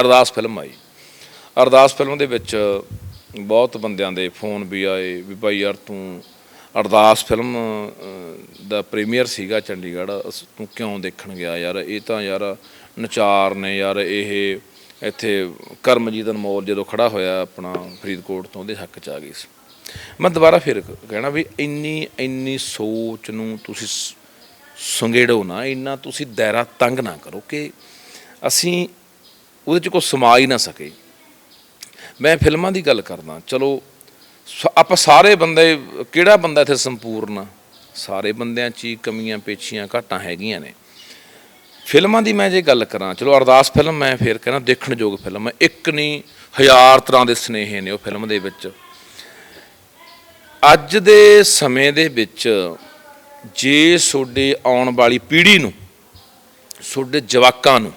ਅਰਦਾਸ ਫਿਲਮ ਆਈ। ਅਰਦਾਸ ਫਿਲਮ ਦੇ ਵਿੱਚ ਬਹੁਤ ਬੰਦਿਆਂ ਦੇ ਫੋਨ ਵੀ ਆਏ ਵੀ ਭਾਈ ਯਾਰ ਤੂੰ ਅਰਦਾਸ ਫਿਲਮ ਦਾ ਪ੍ਰੀਮੀਅਰ ਸੀਗਾ ਚੰਡੀਗੜ੍ਹ, ਅਸ- ਤੂੰ ਕਿਉਂ ਦੇਖਣ ਗਿਆ ਯਾਰ? ਇਹ ਤਾਂ ਯਾਰ ਨਚਾਰ ਨੇ ਯਾਰ, ਇਹ ਇੱਥੇ ਕਰਮਜੀਤ ਅਨਮੋਲ ਜਦੋਂ ਖੜਾ ਹੋਇਆ ਆਪਣਾ ਫਰੀਦਕੋਟ ਤੋਂ, ਉਹਦੇ ਹੱਕ 'ਚ ਆ ਗਈ ਸੀ। ਮੈਂ ਦੁਬਾਰਾ ਫਿਰ ਕਹਿਣਾ ਵੀ ਇੰਨੀ ਇੰਨੀ ਸੋਚ ਨੂੰ ਤੁਸੀਂ ਸ- ਸੰਗੇੜੋ ਨਾ, ਇੰਨਾ ਤੁਸੀਂ ਦਾਇਰਾ ਤੰਗ ਨਾ ਕਰੋ ਕਿ ਅਸੀਂ ਉਹਦੇ 'ਚ ਕੋਈ ਸਮਾ ਹੀ ਨਾ ਸਕੇ। ਮੈਂ ਫਿਲਮਾਂ ਦੀ ਗੱਲ ਕਰਦਾ, ਚਲੋ, ਸ- ਆਪਾਂ ਸਾਰੇ ਬੰਦੇ, ਕਿਹੜਾ ਬੰਦਾ ਇੱਥੇ ਸੰਪੂਰਨ ਆ? ਸਾਰੇ ਬੰਦਿਆਂ 'ਚ ਹੀ ਕਮੀਆਂ ਪੇਚੀਆਂ ਘਾਟਾਂ ਹੈਗੀਆਂ ਨੇ। ਫਿਲਮਾਂ ਦੀ ਮੈਂ ਜੇ ਗੱਲ ਕਰਾਂ, ਚਲੋ, ਅਰਦਾਸ ਫਿਲਮ ਮੈਂ ਫੇਰ ਕਹਿੰਦਾ ਦੇਖਣਯੋਗ ਫਿਲਮ ਹੈ ਇੱਕ ਨਹੀਂ, ਹਜ਼ਾਰ ਤਰ੍ਹਾਂ ਦੇ ਸਨੇਹੇ ਨੇ ਉਹ ਫਿਲਮ ਦੇ ਵਿੱਚ। ਅੱਜ ਦੇ ਸਮੇਂ ਦੇ ਵਿੱਚ ਜੇ ਤੁਹਾਡੇ ਆਉਣ ਵਾਲੀ ਪੀੜ੍ਹੀ ਨੂੰ ਤੁਹਾਡੇ ਜਵਾਕਾਂ ਨੂੰ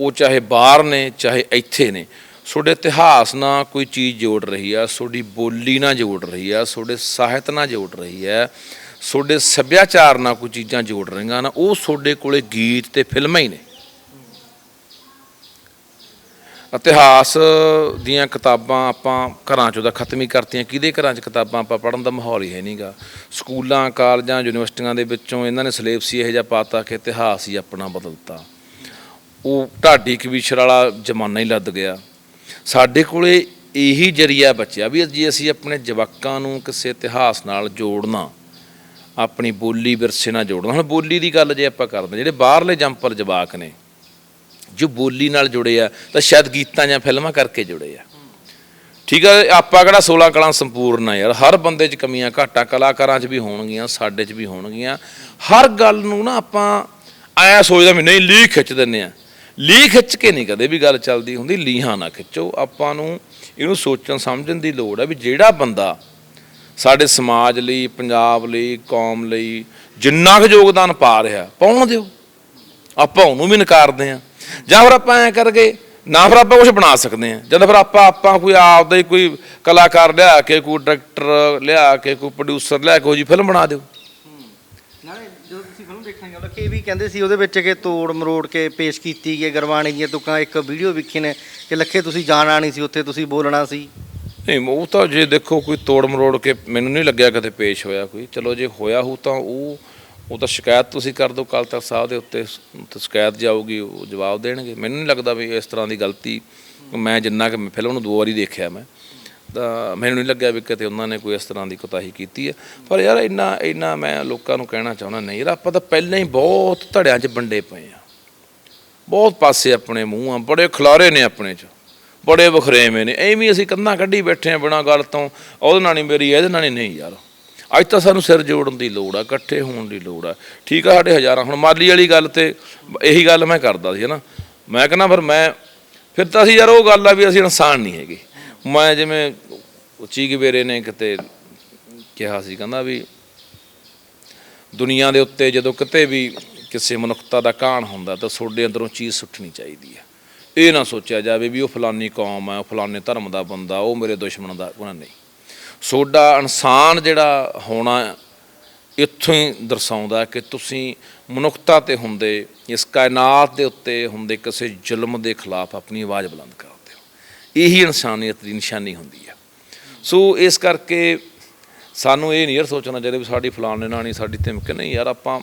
ਉਹ ਚਾਹੇ ਬਾਹਰ ਨੇ, ਚਾਹੇ ਇੱਥੇ ਨੇ, ਤੁਹਾਡੇ ਇਤਿਹਾਸ ਨਾਲ ਕੋਈ ਚੀਜ਼ ਜੋੜ ਰਹੀ ਆ, ਤੁਹਾਡੀ ਬੋਲੀ ਨਾਲ ਜੋੜ ਰਹੀ ਆ, ਤੁਹਾਡੇ ਸਾਹਿਤ ਨਾਲ ਜੋੜ ਰਹੀ ਹੈ ਤੁਹਾਡੇ ਸੱਭਿਆਚਾਰ ਨਾਲ ਕੋਈ ਚੀਜ਼ਾਂ ਜੋੜ ਰਹੀਆਂ ਨਾ, ਉਹ ਤੁਹਾਡੇ ਕੋਲੇ ਗੀਤ ਤੇ ਫਿਲਮਾਂ ਹੀ ਨੇ। ਇਤਿਹਾਸ ਦੀਆਂ ਕਿਤਾਬਾਂ ਆਪਾਂ ਘਰਾਂ ਚੋਂ ਤਾਂ ਖਤਮ ਹੀ ਕਰਤੀਆਂ, ਕਿਹਦੇ ਘਰਾਂ 'ਚ ਕਿਤਾਬਾਂ ਆਪਾਂ ਪੜ੍ਹਨ ਦਾ ਮਾਹੌਲ ਹੀ ਹੈ ਨਹੀਂਗਾ ਸਕੂਲਾਂ, ਕਾਲਜਾਂ, ਯੂਨੀਵਰਸਿਟੀਆਂ ਦੇ ਵਿੱਚੋਂ ਇਹਨਾਂ ਨੇ ਸਿਲੇਬਸ ਹੀ ਇਹੋ ਜਿਹਾ ਪਾਤਾ ਕਿ ਇਤਿਹਾਸ ਹੀ ਆਪਣਾ ਬਦਲਤਾ। ਉਹ ਢਾਡੀ ਕਵੀਸ਼ਰ ਵਾਲਾ ਜ਼ਮਾਨਾ ਹੀ ਲੱਦ ਗਿਆ। ਸਾਡੇ ਕੋਲੇ ਇਹੀ ਜਰੀਆ ਬਚਿਆ ਵੀ ਜੇ ਅਸੀਂ ਆਪਣੇ ਜਵਾਕਾਂ ਨੂੰ ਕਿਸੇ ਇਤਿਹਾਸ ਨਾਲ ਜੋੜਨਾ, ਆਪਣੀ ਬੋਲੀ ਵਿਰਸੇ ਨਾਲ ਜੋੜਨਾ। ਹੁਣ ਬੋਲੀ ਦੀ ਗੱਲ ਜੇ ਆਪਾਂ ਕਰਦੇ ਜਿਹੜੇ ਬਾਹਰਲੇ ਜੰਪਰ ਜਵਾਕ ਨੇ, ਜੋ ਬੋਲੀ ਨਾਲ ਜੁੜੇ ਆ, ਤਾਂ ਸ਼ਾਇਦ ਗੀਤਾਂ ਜਾਂ ਫਿਲਮਾਂ ਕਰਕੇ ਜੁੜੇ ਆ। ਠੀਕ ਆ, ਆਪਾਂ ਕਿਹੜਾ 16 ਕਲਾਂ ਸੰਪੂਰਨ ਆ ਯਾਰ। ਹਰ ਬੰਦੇ 'ਚ ਕਮੀਆਂ ਘਾਟਾਂ ਕਲਾਕਾਰਾਂ 'ਚ ਵੀ ਹੋਣਗੀਆਂ, ਸਾਡੇ 'ਚ ਵੀ ਹੋਣਗੀਆਂ। ਹਰ ਗੱਲ ਨੂੰ ਨਾ ਆਪਾਂ ਐਂ ਸੋਚਦਾ ਵੀ ਨਹੀਂ ਲੀਹ ਖਿੱਚ ਦਿੰਨੇ ਆ ਲੀਹ ਖਿੱਚ ਕੇ ਨਹੀਂ ਕਦੇ ਵੀ ਗੱਲ ਚੱਲਦੀ ਹੁੰਦੀ, ਲੀਹਾਂ ਨਾ ਖਿੱਚੋ। ਆਪਾਂ ਨੂੰ ਇਹਨੂੰ ਸੋਚਣ ਸਮਝਣ ਦੀ ਲੋੜ ਹੈ ਵੀ ਜਿਹੜਾ ਬੰਦਾ ਸਾਡੇ ਸਮਾਜ ਲਈ, ਪੰਜਾਬ ਲਈ, ਕੌਮ ਲਈ ਜਿੰਨਾ ਕੁ ਯੋਗਦਾਨ ਪਾ ਰਿਹਾ, ਪਾਉਣ ਦਿਓ। ਆਪਾਂ ਉਹਨੂੰ ਵੀ ਨਕਾਰਦੇ ਆ ਜਾਂ ਫਿਰ ਆਪਾਂ ਐ ਕਰਕੇ ਨਾ ਫਿਰ ਆਪਾਂ ਕੁਝ ਬਣਾ ਸਕਦੇ ਆ ਜਦ ਫਿਰ ਆਪਾਂ ਆਪਾਂ ਕੋਈ ਆਪਦਾ ਹੀ ਕੋਈ ਕਲਾਕਾਰ ਲਿਆ ਕੇ, ਕੋਈ ਡਾਇਰੈਕਟਰ ਲਿਆ ਕੇ, ਕੋਈ ਪ੍ਰੋਡਿਊਸਰ ਲਿਆ ਕੇ ਉਹ ਜੀ ਫਿਲਮ ਬਣਾ ਦਿਓ। ਫਿਲਮ ਦੇਖਣ ਵੀ ਕਹਿੰਦੇ ਸੀ ਉਹਦੇ ਵਿੱਚ ਕਿ ਤੋੜ ਮਰੋੜ ਕੇ ਪੇਸ਼ ਕੀਤੀ ਗਈ ਗੁਰਬਾਣੀ ਦੀਆਂ ਤੁਕਾਂ, ਇੱਕ ਵੀਡੀਓ ਵੇਖੀ ਨੇ ਕਿ ਲੱਖੇ ਤੁਸੀਂ ਜਾਣਾ ਨਹੀਂ ਸੀ, ਉੱਥੇ ਤੁਸੀਂ ਬੋਲਣਾ ਸੀ। ਨਹੀਂ, ਉਹ ਤਾਂ ਜੇ ਦੇਖੋ ਕੋਈ ਤੋੜ ਮਰੋੜ ਕੇ ਮੈਨੂੰ ਨਹੀਂ ਲੱਗਿਆ ਕਦੇ ਪੇਸ਼ ਹੋਇਆ ਕੋਈ। ਚਲੋ ਜੇ ਹੋਇਆ ਹੋ ਤਾਂ ਉਹ ਉਹ ਤਾਂ ਸ਼ਿਕਾਇਤ ਤੁਸੀਂ ਕਰ ਦਿਓ ਕਾਲ ਤਖ਼ਤ ਸਾਹਿਬ ਦੇ ਉੱਤੇ ਉੱਤੇ ਸ਼ਿਕਾਇਤ ਜਾਊਗੀ, ਉਹ ਜਵਾਬ ਦੇਣਗੇ। ਮੈਨੂੰ ਨਹੀਂ ਲੱਗਦਾ ਵੀ ਇਸ ਤਰ੍ਹਾਂ ਦੀ ਗਲਤੀ, ਮੈਂ ਜਿੰਨਾ ਕਿ ਫਿਲਮ ਨੂੰ ਦੋ ਵਾਰੀ ਦੇਖਿਆ ਮੈਂ। ਤਾਂ ਮੈਨੂੰ ਨਹੀਂ ਲੱਗਿਆ ਵੀ ਕਿਤੇ ਉਹਨਾਂ ਨੇ ਕੋਈ ਇਸ ਤਰ੍ਹਾਂ ਦੀ ਕੋਤਾਹੀ ਕੀਤੀ ਹੈ। ਪਰ ਯਾਰ ਇੰਨਾ ਇੰਨਾ ਮੈਂ ਲੋਕਾਂ ਨੂੰ ਕਹਿਣਾ ਚਾਹੁੰਦਾ, ਨਹੀਂ ਯਾਰ ਆਪਾਂ ਤਾਂ ਪਹਿਲਾਂ ਹੀ ਬਹੁਤ ਧੜਿਆਂ 'ਚ ਵੰਡੇ ਪਏ ਆ ਬਹੁਤ ਪਾਸੇ ਆਪਣੇ ਮੂੰਹ ਆ, ਬੜੇ ਖਲਾਰੇ ਨੇ ਆਪਣੇ 'ਚ, ਬੜੇ ਵਖਰੇਵੇਂ ਨੇ। ਐਵੇਂ ਅਸੀਂ ਕੰਧਾਂ ਕੱਢੀ ਬੈਠੇ ਆ ਬਿਨਾਂ ਗੱਲ ਤੋਂ, ਉਹਦੇ ਨਾਲ ਨਹੀਂ ਮੇਰੀ, ਇਹਦੇ ਨਾਲ ਨਹੀਂ ਨਹੀਂ ਯਾਰ। ਅੱਜ ਤਾਂ ਸਾਨੂੰ ਸਿਰ ਜੋੜਨ ਦੀ ਲੋੜ ਆ, ਇਕੱਠੇ ਹੋਣ ਦੀ ਲੋੜ ਆ। ਠੀਕ ਆ ਸਾਡੇ ਹਜ਼ਾਰਾਂ, ਹੁਣ ਮਾਲੀ ਵਾਲੀ ਗੱਲ ਤੇ ਇਹੀ ਗੱਲ ਮੈਂ ਕਰਦਾ ਸੀ ਨਾ। ਮੈਂ ਕਹਿੰਦਾ ਫਿਰ ਮੈਂ, ਫਿਰ ਤਾਂ ਅਸੀਂ ਯਾਰ ਉਹ ਗੱਲ ਆ ਵੀ ਅਸੀਂ ਇਨਸਾਨ ਨਹੀਂ ਹੈਗੇ। ਮੈਂ ਜਿਵੇਂ ਉੱਚੀ ਚੀਗਵੇਰੇ ਨੇ ਕਿਤੇ ਕਿਹਾ ਸੀ, ਕਹਿੰਦਾ ਵੀ ਦੁਨੀਆ ਦੇ ਉੱਤੇ ਜਦੋਂ ਕਿਤੇ ਵੀ ਕਿਸੇ ਮਨੁੱਖਤਾ ਦਾ ਕਾਣ ਹੁੰਦਾ ਤਾਂ ਤੁਹਾਡੇ ਅੰਦਰੋਂ ਚੀਜ਼ ਸੁੱਟਣੀ ਚਾਹੀਦੀ ਹੈ। ਇਹ ਨਾ ਸੋਚਿਆ ਜਾਵੇ ਵੀ ਉਹ ਫਲਾਨੀ ਕੌਮ ਹੈ, ਉਹ ਫਲਾਨੇ ਧਰਮ ਦਾ ਬੰਦਾ, ਉਹ ਮੇਰੇ ਦੁਸ਼ਮਣ ਦਾ, ਉਹਨਾਂ ਨਹੀਂ। ਸੋਡਾ ਇਨਸਾਨ ਜਿਹੜਾ ਹੋਣਾ ਇੱਥੋਂ ਹੀ ਦਰਸਾਉਂਦਾ ਕਿ ਤੁਸੀਂ ਮਨੁੱਖਤਾ ਤੇ ਹੁੰਦੇ, ਇਸ ਕਾਇਨਾਤ ਦੇ ਉੱਤੇ ਹੁੰਦੇ ਕਿਸੇ ਜ਼ੁਲਮ ਦੇ ਖਿਲਾਫ ਆਪਣੀ ਆਵਾਜ਼ ਬੁਲੰਦ ਕਰੋ। ਇਹੀ ਇਨਸਾਨੀਅਤ ਦੀ ਨਿਸ਼ਾਨੀ ਹੁੰਦੀ ਹੈ ਸੋ ਇਸ ਕਰਕੇ ਸਾਨੂੰ ਇਹ ਨਹੀਂ ਯਾਰ ਸੋਚਣਾ ਚਾਹੀਦਾ ਵੀ ਸਾਡੀ ਫਲਾਣੇ ਨਾਲ ਨਹੀਂ ਸਾਡੀ ਧਮਕ, ਨਹੀਂ ਯਾਰ ਆਪਾਂ